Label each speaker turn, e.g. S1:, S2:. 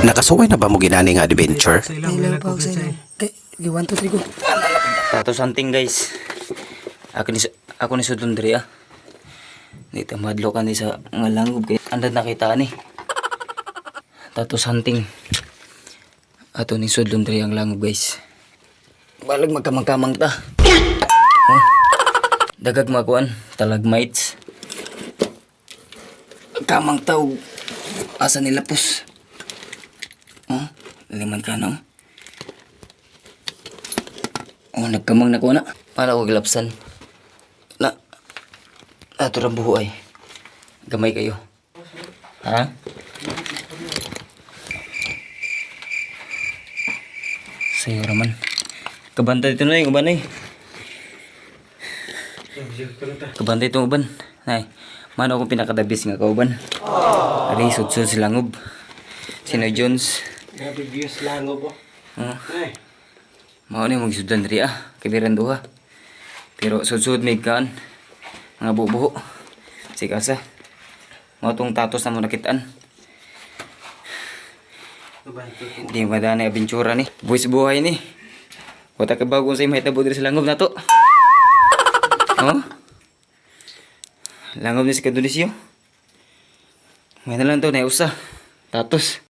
S1: Nakasuway na ba mo ginani nga adventure?
S2: Sa
S3: sa ilaw. Eh, di 1, 2, 3 ko.
S4: Tato something guys. Ako ni ako ni sudon diri ah. Dito madlo kan di sa nga langob kay andad nakita ni. Tato something. Ato ni sudon diri ang langob guys. Balag magkamang-kamang ta. Oh. Dagag makuan, talagmites. Kamang tao. Asa nila pus. Liman ka no? Oh, nagkamang na ko na. Para ko gilapsan. Na, ato ram buho ay. Gamay kayo. Ha? Sayo raman. Kabantay ito na yung uban ay. Kabantay itong uban. Ay, mano akong pinakadabis nga kauban. Ari, sudsud si Langob. Sino Jones.
S2: Grabe views lang ko po.
S4: Oh.
S2: Ay,
S4: Mao ni mong sudan diri ah, kabiran duha. Pero sudsud may kan mga bubuho. Sikasa. Mao tong tatos na mo nakitaan. Di madana abentura ni. Buwis buhay ni. Wata ka bago sa mahitabo diri sa langob na to. Oh? Langob ni si Kadulisyo. May na lang to na usa. Tatos.